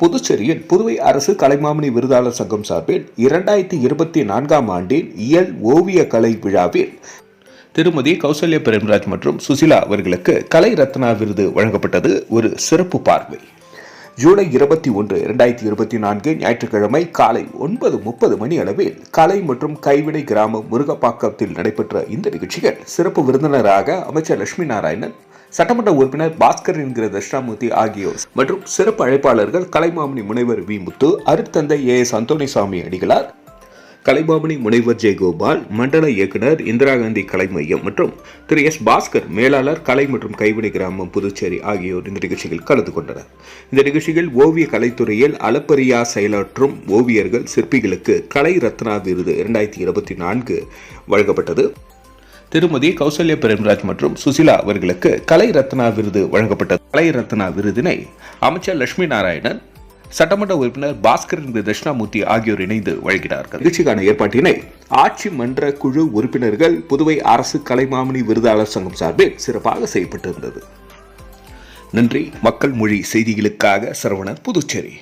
புதுச்சேரியில் புதுவை அரசு கலைமாமணி விருதாளர் சங்கம் சார்பில் இரண்டாயிரத்தி இருபத்தி நான்காம் ஆண்டின் இயல் ஓவிய கலை விழாவில் திருமதி கௌசல்யா பிரேம்ராஜ் மற்றும் சுசிலா அவர்களுக்கு கலை ரத்னா விருது வழங்கப்பட்டது ஒரு சிறப்பு பார்வை. ஜூலை இருபத்தி ஒன்று இரண்டாயிரத்தி இருபத்தி நான்கு ஞாயிற்றுக்கிழமை காலை ஒன்பது முப்பது மணி அளவில் கலை மற்றும் கைவினை கிராமம் முருகப்பாக்கத்தில் நடைபெற்ற இந்த நிகழ்ச்சியில் சிறப்பு விருந்தினராக அமைச்சர் லட்சுமி நாராயணன் சட்டமன்ற உறுப்பினர் பாஸ்கர் என்கிற தட்சிணாமூர்த்தி ஆகியோர் மற்றும் சிறப்பு அழைப்பாளர்கள் கலைமாமணி முனைவர் வி முத்து அருட்தந்தை ஏ எஸ் அந்தோணிசாமி அடிகளார். கலைபாமணி முனைவர் ஜெயகோபால் மண்டல இயக்குனர் இந்திரா காந்தி கலை மையம் மற்றும் திரு எஸ் பாஸ்கர் மேலாளர் கலை மற்றும் கைவினை கிராமம் புதுச்சேரி ஆகியோர் இந்த நிகழ்ச்சியில் கலந்து கொண்டனர். இந்த நிகழ்ச்சியில் ஓவிய கலைத்துறையில் அளப்பரியா செயலாற்றும் ஓவியர்கள் சிற்பிகளுக்கு கலை ரத்னா விருது இரண்டாயிரத்தி இருபத்தி நான்கு வழங்கப்பட்டது. திருமதி கௌசல்யா பிரேம்ராஜ் மற்றும் சுசிலா அவர்களுக்கு கலை ரத்னா விருது வழங்கப்பட்டது. கலை ரத்னா விருதினை அமைச்சர் லட்சுமி நாராயணன் சட்டமன்ற உறுப்பினர் பாஸ்கர் என்கிற தட்சிணாமூர்த்தி ஆகியோர் இணைந்து வழங்கினார்கள். நிகழ்ச்சிக்கான ஏற்பாட்டினை ஆட்சி மன்ற குழு உறுப்பினர்கள் புதுவை அரசு கலைமாமணி விருதாளர் சங்கம் சார்பில் சிறப்பாக செய்யப்பட்டிருந்தது. நன்றி. மக்கள் மொழி செய்திகளுக்காக சரவணன் புதுச்சேரி.